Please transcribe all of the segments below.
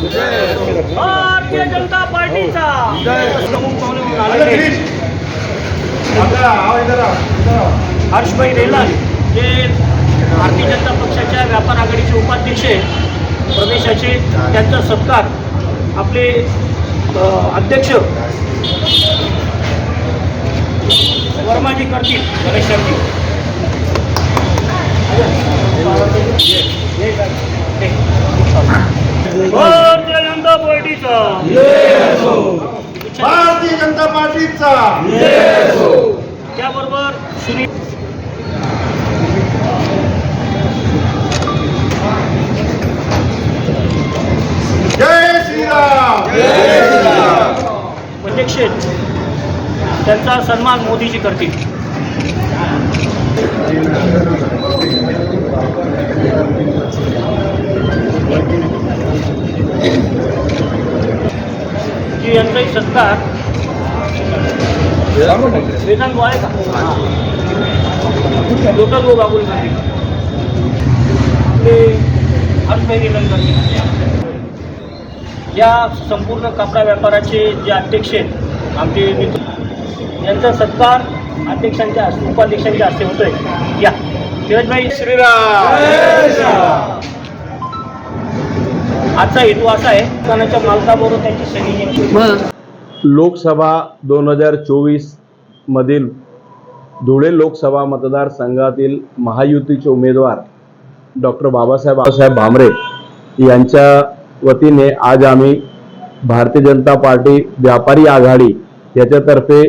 भारतीय जनता पार्टीचा. हर्षभाई रेलाल जे भारतीय जनता पक्षाच्या व्यापार आघाडीचे उपाध्यक्ष प्रदेशाचे त्यांचा सत्कार आपले अध्यक्ष वर्माजी करतील गणेशांची भारतीय जनता पार्टीचा. भारतीय जनता पार्टीचा. त्याबरोबर जय श्रीराम. अध्यक्ष त्यांचा सन्मान मोदीजी करतील. जी यांचाही सत्कार वेदांत गो आहे का? लोटल गो बाबुल ते हर्षभाई निलम या संपूर्ण कपडा व्यापाराचे जे अध्यक्ष आहेत आमचे मित्र यांचा सत्कार अध्यक्षांच्या उपाध्यक्षांच्या हस्ते होतोय. या. भाई श्रीराम आजचा हेतू असा आहे दुकानाच्या मालकाबरोबर त्यांची घ्यायची लोकसभा दोन हजार चोवीस मधील धुळे लोकसभा मतदारसंघातील महायुतीचे उमेदवार डॉक्टर बाबासाहेब बाबासाहेब भामरे यांच्या वतीने आज आम्ही भारतीय जनता पार्टी व्यापारी आघाडी याच्यातर्फे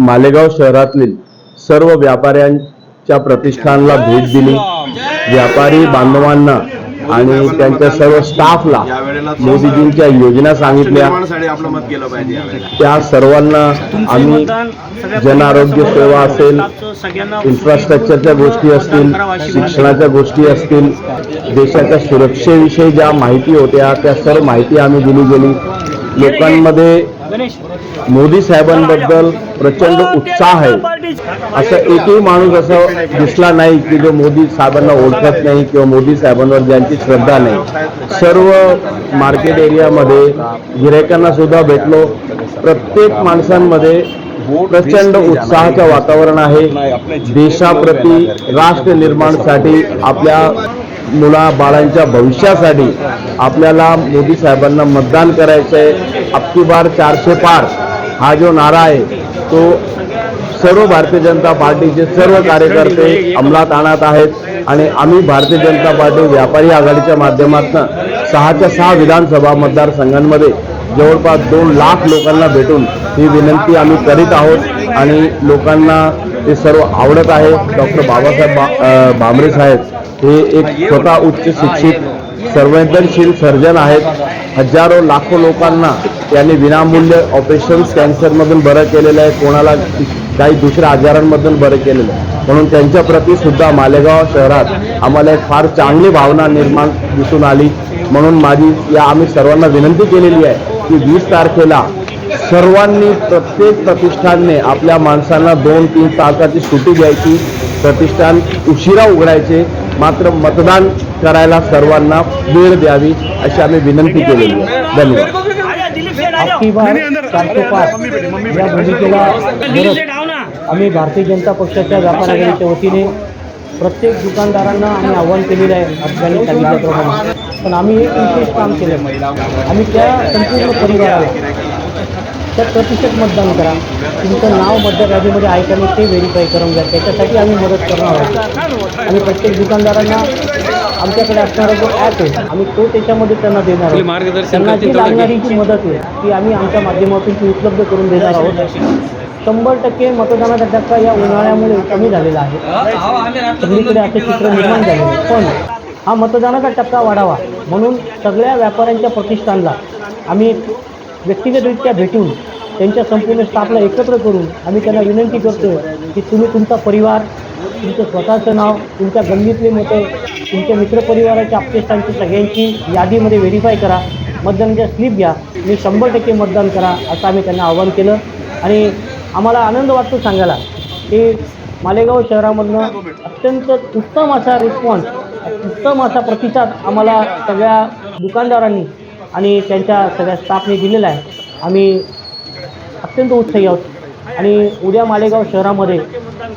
मालेगाव शहरातील सर्व व्यापाऱ्यांच्या प्रतिष्ठानला भेट दिली. व्यापारी बांधवांना आणि त्यांच्या सर्व स्टाफला मोदीजींच्या योजना सांगितल्या. त्या सर्वांना आम्ही मतदान सगळ्या जन आरोग्य सेवा असेल इन्फ्रास्ट्रक्चरच्या गोष्टी असतील शिक्षणाच्या गोष्टी असतील देशाच्या सुरक्षेविषयी ज्या माहिती होत्या त्या सर्व माहिती आम्ही दिली गेली. लोकांमध्ये मोदी साहेबांबद्दल प्रचंड उत्साह आहे. असं एकही माणूस असं दिसला नाही की जो मोदी साहेबांना ओळखत नाही किंवा मोदी साहेबांवर ज्यांची श्रद्धा नाही. सर्व मार्केट एरियामध्ये गिरायकांना सुद्धा भेटलो. प्रत्येक माणसांमध्ये प्रचंड उत्साहाचं वातावरण आहे. देशाप्रती राष्ट्र निर्माणसाठी आपल्या मुला बाळांच्या भविष्यासाठी आपल्याला मोदी साहेबांना मतदान करायचं आहे अबकी बार चारशे पार। हा जो नारा आहे तो सर्व भारतीय जनता पार्टीचे सर्व कार्यकर्ते अंमलात आणत आहेत आणि आम्ही भारतीय जनता पार्टी व्यापारी आघाडीच्या माध्यमातून सहाच्या सहा विधानसभा मतदारसंघांमध्ये जवळपास दोन लाख लोकांना भेटून ही विनंती आम्ही करीत आहोत आणि लोकांना ते सर्व आवडत आहे. डॉक्टर बाबासाहेब बा भामरे साहेब हे एक स्वतः उच्च शिक्षित संवेदनशील सर्जन आहेत. हजारो लाखो लोकांना त्यांनी विनामूल्य ऑपरेशन्स कॅन्सरमधून बरं केलेलं आहे. कोणाला काही दुसऱ्या आजारांमधून बरं केलेलं आहे. म्हणून त्यांच्याप्रती सुद्धा मालेगाव शहरात आम्हाला एक फार चांगली भावना निर्माण दिसून आली. म्हणून माझी या आम्ही सर्वांना विनंती केलेली आहे की वीस तारखेला सर्वांनी प्रत्येक प्रतिष्ठानने आपल्या माणसांना दोन तीन तासाची सुटी द्यायची. प्रतिष्ठान उशिरा उघडायचे. मात्र मतदान करायला सर्वांना वेळ द्यावी अशी आम्ही विनंती केलेली आहे. धन्यवाद. या भूमिकेला आम्ही भारतीय जनता पक्षाच्या व्यापार आघाडीच्या वतीने प्रत्येक दुकानदारांना आम्ही आव्हान केलेलं आहे अफगाणी सांगितल्याप्रमाणे पण आम्ही एक विशेष काम केलं. आम्ही त्या संपूर्ण परिवाराला त्या प्रतिशत मतदान करा. तुमचं नाव मतदार यादीमध्ये आहे का नाही ते व्हेरीफाय करून घ्या. त्याच्यासाठी आम्ही मदत करणार आहोत. आम्ही प्रत्येक दुकानदारांना आमच्याकडे असणारा जो ॲप आहे आम्ही तो त्याच्यामध्ये त्यांना देणार आहोत. त्यांना जी लागणारी जी मदत आहे ती आम्ही आमच्या माध्यमातून ती उपलब्ध करून देणार आहोत. शंभर टक्के मतदानाचा टक्का या उन्हाळ्यामुळे कमी झालेला आहे. सगळीकडे असे चित्र निर्माण झालेले आहे. पण हा मतदानाचा टक्का वाढावा म्हणून सगळ्या व्यापाऱ्यांच्या प्रतिष्ठानला आम्ही व्यक्तिगतरित्या भेटून त्यांच्या संपूर्ण स्टाफला एकत्र करून आम्ही त्यांना विनंती करतो की तुम्ही तुमचा परिवार तुमचं स्वतःचं नाव तुमच्या गल्लीतले मतं तुमच्या मित्रपरिवाराच्या आपतेष्टांची सगळ्यांची यादीमध्ये व्हेरीफाय करा. मतदानाच्या स्लिप घ्या. आणि शंभर टक्के मतदान करा असं आम्ही त्यांना आवाहन केलं. आणि आम्हाला आनंद वाटतो सांगायला की मालेगाव शहरामधनं अत्यंत उत्तम असा रिस्पॉन्स उत्तम असा प्रतिसाद आम्हाला सगळ्या दुकानदारांनी आणि त्यांच्या सगळ्या स्टाफने दिलेला आहे. आम्ही अत्यंत उत्साही आहोत आणि उद्या मालेगाव शहरामध्ये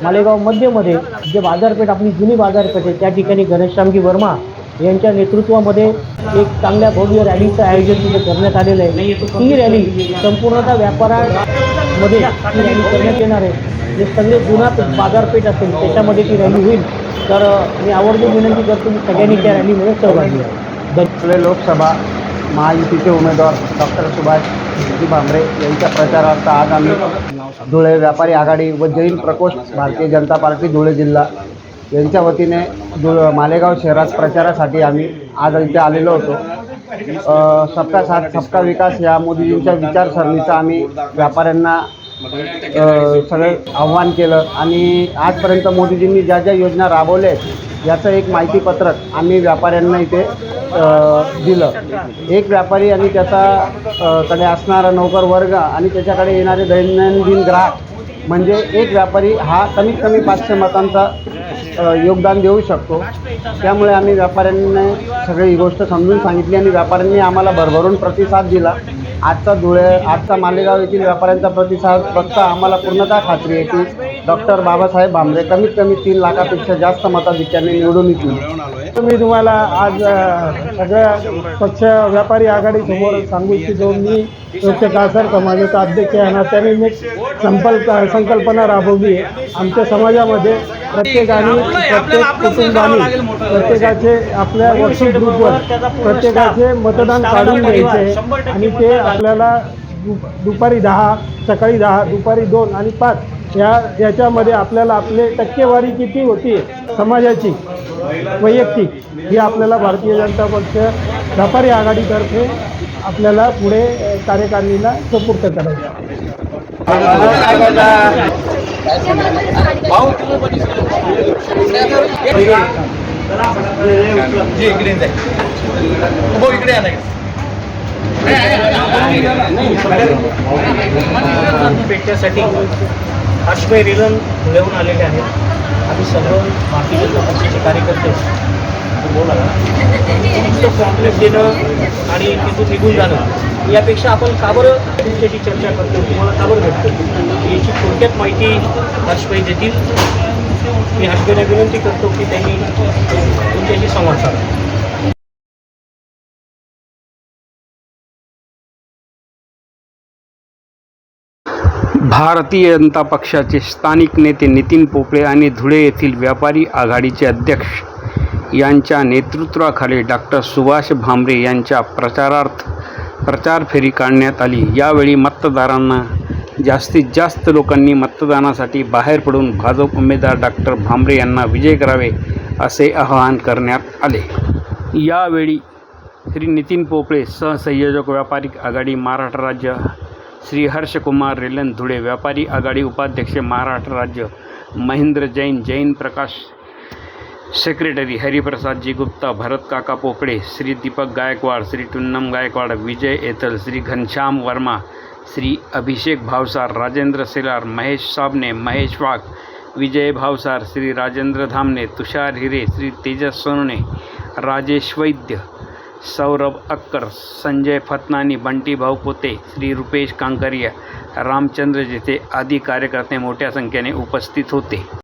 मालेगाव मध्यमध्ये जे बाजारपेठ आपली जुनी बाजारपेठ आहे त्या ठिकाणी घनश्यामजी वर्मा यांच्या नेतृत्वामध्ये एक चांगल्या भव्य रॅलीचं आयोजन तिथे करण्यात आलेलं आहे. ही रॅली संपूर्णतः व्यापारामध्ये ही रॅली करण्यात येणार आहे. जे सगळे जुना बाजारपेठ असेल त्याच्यामध्ये ती रॅली होईल. तर मी आवर्जून विनंती करतो की सगळ्यांनी त्या रॅलीमध्ये सहभागी घ्या लोकसभा महायुतीचे उमेदवार डॉक्टर सुभाष भामरे यांच्या प्रचारार्थ आज आम्ही धुळे व्यापारी आघाडी व जैन प्रकोष्ठ भारतीय जनता पार्टी धुळे जिल्हा यांच्या वतीने धुळ मालेगाव शहरात प्रचारासाठी आम्ही आज इथे आलेलो होतो. सबका साथ सबका विकास या मोदीजींच्या विचारसरणीचा आम्ही व्यापाऱ्यांना सगळे सगळं आव्हान केलं आणि आजपर्यंत मोदीजींनी ज्या ज्या योजना राबवल्या आहेत याचं एक माहितीपत्रक आम्ही व्यापाऱ्यांना इथे दिलं. एक व्यापारी आणि त्याचा कडे असणारा नोकर वर्ग आणि त्याच्याकडे येणारे दैनंदिन ग्राहक म्हणजे एक व्यापारी हा कमीत कमी पाचशे मतांचा योगदान देऊ शकतो. त्यामुळे आम्ही व्यापाऱ्यांनी सगळी ही गोष्ट समजून सांगितली आणि व्यापाऱ्यांनी आम्हाला भरभरून प्रतिसाद दिला. आजचा धुळे आजचा मालेगाव येथील व्यापाऱ्यांचा प्रतिसाद बघता आम्हाला पूर्णतः खात्री आहे की डॉक्टर बाबासाहेब भामरे कमीत कमी तीन लाखापेक्षा जास्त मताधिक्याने निवडून येतील. मी तुम्हाला आज सगळ्या पक्ष व्यापारी आघाडीसमोर सांगू इच्छितो मी स्वच्छ कासार समाजाचा अध्यक्ष आहे ना त्याने मी संकल्प संकल्पना राबवली आहे. आमच्या समाजामध्ये प्रत्येकाने प्रत्येक कुटुंबाने प्रत्येकाचे आपल्या व्हॉट्सअप ग्रुपवर प्रत्येकाचे मतदान काढून घ्यायचे आणि ते आपल्याला दुपारी दहा सकाळी दहा दुपारी दोन आणि पाच या याच्यामध्ये आपल्याला आपले टक्केवारी किती होती? समाजाची वैयक्तिक ही आपल्याला भारतीय जनता पक्ष व्यापारी आघाडीतर्फे आपल्याला पुढे कार्यकारिणीला सुपूर्त करायचं आज काही रिलन धुळेहून आलेले आहेत. आम्ही सर्व भारतीय जनता पक्षाचे कार्यकर्ते बोला तुमचं कॉम्प्लेक्स देणं आणि तिथून निघून जाणं यापेक्षा आपण का बरं तुमच्याशी चर्चा करतो तुम्हाला का बरं भेटतो याची थोडक्यात माहिती हर्षभाई देतील. मी हर्षभाईला विनंती करतो की त्यांनी तुमच्याशी संवाद साधा. भारतीय जनता पक्षाचे स्थानिक नेते नितीन पोपळे आणि धुळे येथील व्यापारी आघाडीचे अध्यक्ष यांच्या नेतृत्वाखाली डॉक्टर सुभाष भामरे यांच्या प्रचारार्थ प्रचार फेरी काढण्यात आली. यावेळी मतदारांना जास्तीत जास्त लोकांनी मतदानासाठी बाहेर पडून भाजप उमेदवार डॉक्टर भामरे यांना विजय करावे असे आवाहन करण्यात आले. यावेळी श्री नितीन पोपळे सहसंयोजक व्यापारी आघाडी महाराष्ट्र राज्य श्री हर्षकुमार रेलन धुळे व्यापारी आघाडी उपाध्यक्ष महाराष्ट्र राज्य महेंद्र जैन जैन प्रकाश सेक्रेटरी हरिप्रसादजी गुप्ता भरत काका पोपडे श्री दीपक गायकवाड श्री टुन्नम गायकवाड विजय एथल श्री घनश्याम वर्मा श्री अभिषेक भावसार राजेंद्र सेलार महेश साबणे महेश वाघ विजय भावसार श्री राजेंद्र धामणे तुषार हिरे श्री तेजस सोनणे राजेश वैद्य सौरभ अक्कर संजय फतनानी बंटी भाऊ पोते श्री रुपेश कांकरिया रामचंद्र जेथे आदी कार्यकर्ते मोठ्या संख्येने उपस्थित होते.